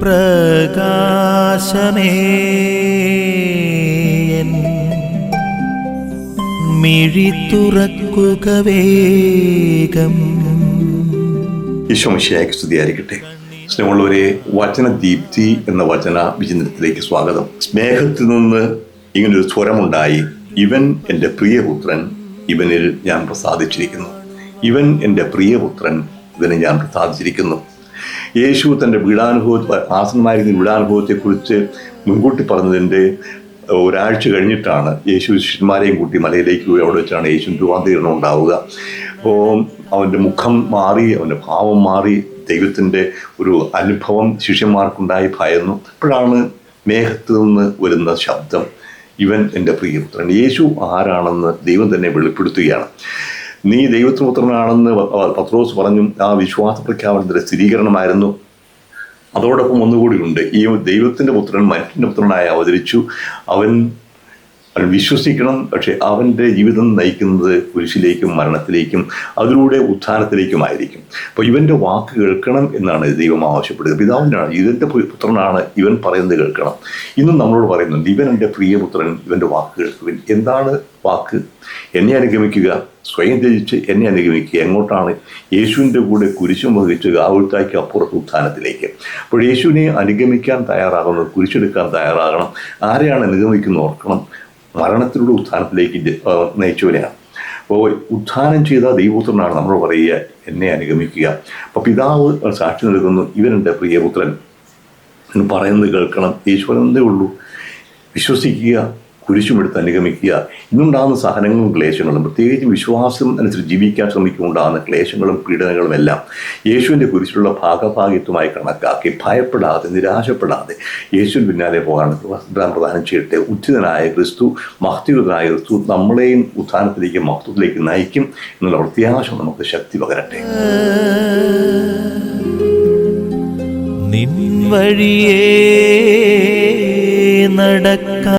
പ്രകാശമേ. മിഴി തുറക്കുക വേഗം. ഈശോമിശിയായ്ക്ക് സ്തുതിയായിരിക്കട്ടെ. സ്നേഹമുള്ളവരെ വചന ദീപ്തി എന്ന വചന വിചിന്തനത്തിലേക്ക് സ്വാഗതം. സ്നേഹത്തിൽ നിന്ന് ഇങ്ങനൊരു സ്വരമുണ്ടായി. ഇവൻ എന്റെ പ്രിയപുത്രൻ ഇവനിൽ ഞാൻ പ്രസാദിച്ചിരിക്കുന്നു. ഇവൻ എന്റെ പ്രിയപുത്രൻ ഇവനെ ഞാൻ പ്രസാദിച്ചിരിക്കുന്നു. യേശു തന്റെ വീടാനുഭവത്തെ ആസന്നമായിരിക്കുന്ന വീടാനുഭവത്തെക്കുറിച്ച് മുൻകൂട്ടി പറഞ്ഞതിന്റെ ഒരാഴ്ച കഴിഞ്ഞിട്ടാണ് യേശു ശിഷ്യന്മാരെയും കൂട്ടി മലയിലേക്ക് പോയി അവിടെ വെച്ചാണ് യേശു രൂപാന്തരീകരണം ഉണ്ടാവുക. അപ്പോൾ അവന്റെ മുഖം മാറി അവന്റെ ഭാവം മാറി ദൈവത്തിന്റെ ഒരു അനുഭവം ശിഷ്യന്മാർക്കുണ്ടായി ഭയന്നു. അപ്പോഴാണ് മേഘത്തു നിന്ന് വരുന്ന ശബ്ദം ഇവൻ എന്റെ പ്രിയപുത്രൻ യേശു ആരാണെന്ന് ദൈവം തന്നെ വെളിപ്പെടുത്തുകയാണ്. നീ ദൈവത്തിന് പുത്രനാണെന്ന് പത്രോസ് പറഞ്ഞു. ആ വിശ്വാസ പ്രഖ്യാപനത്തിന്റെ സ്ഥിരീകരണമായിരുന്നു. അതോടൊപ്പം ഒന്നുകൂടിയുണ്ട് ഈ ദൈവത്തിന്റെ പുത്രൻ മനുഷ്യന്റെ പുത്രനായി അവതരിച്ചു. അവൻ വിശ്വസിക്കണം പക്ഷെ അവന്റെ ജീവിതം നയിക്കുന്നത് കുരിശിലേക്കും മരണത്തിലേക്കും അതിലൂടെ ഉത്ഥാനത്തിലേക്കുമായിരിക്കും. അപ്പോൾ ഇവന്റെ വാക്ക് കേൾക്കണം എന്നാണ് ദൈവം ആവശ്യപ്പെടുന്നത്. പിതാവിനാണ് ഇതിന്റെ പുത്രനാണ് ഇവൻ പറയുന്നത് കേൾക്കണം. ഇന്നും നമ്മളോട് പറയുന്നുണ്ട് ഇവൻ എന്റെ പ്രിയപുത്രൻ ഇവന്റെ വാക്ക് കേൾക്കുവിൻ. എന്താണ് വാക്ക്? എന്നെ അനുഗമിക്കുക സ്വയം ത്യജിച്ച് എന്നെ അനുഗമിക്കുക. എങ്ങോട്ടാണ്? യേശുവിന്റെ കൂടെ കുരിശും വഹിച്ച് ഗാവുത്തായ്ക്ക് അപ്പുറത്ത് ഉത്ഥാനത്തിലേക്ക്. അപ്പോൾ യേശുവിനെ അനുഗമിക്കാൻ തയ്യാറാകുന്നത് കുരിശെടുക്കാൻ തയ്യാറാകണം. ആരെയാണ് അനുഗമിക്കുന്നത്? ഓർക്കണം. മരണത്തിലൂടെ ഉത്ഥാനത്തിലേക്ക് നയിച്ചവരെയാണ് അപ്പോൾ ഉത്ഥാനം ചെയ്ത ദൈവപുത്രനാണ് നമ്മൾ പറയുക എന്നെ അനുഗമിക്കുക. അപ്പോൾ പിതാവ് സാക്ഷി നൽകുന്നു ഇവനെന്റെ പ്രിയപുത്രൻ. എന്ന് പറയുന്നത് കേൾക്കണം. ഈശ്വരനേ ഉള്ളൂ? വിശ്വസിക്കുക കുരിശുമെടുത്ത് അനുഗമിക്കുക. ഇന്നുണ്ടാകുന്ന സഹനങ്ങളും ക്ലേശങ്ങളും പ്രത്യേകിച്ച് വിശ്വാസം അനുസരിച്ച് ജീവിക്കാൻ ശ്രമിക്കുമുണ്ടാകുന്ന ക്ലേശങ്ങളും പീഡനങ്ങളും എല്ലാം യേശുവിന്റെ കുരിശിലുള്ള ഭാഗഭാഗിത്വമായി കണക്കാക്കി ഭയപ്പെടാതെ നിരാശപ്പെടാതെ യേശുവിന് പിന്നാലെ പോകാൻ പ്രധാനം പ്രദാനം ചെയ്യട്ടെ. ഉച്ചിതനായ ക്രിസ്തു മഹത്യുതനായ ക്രിസ്തു നമ്മളെയും ഉത്ഥാനത്തിലേക്ക് മഹത്വത്തിലേക്ക് നയിക്കും എന്നുള്ള പ്രത്യാശ നമുക്ക് ശക്തി പകരട്ടെ. വഴിയേ നടക്ക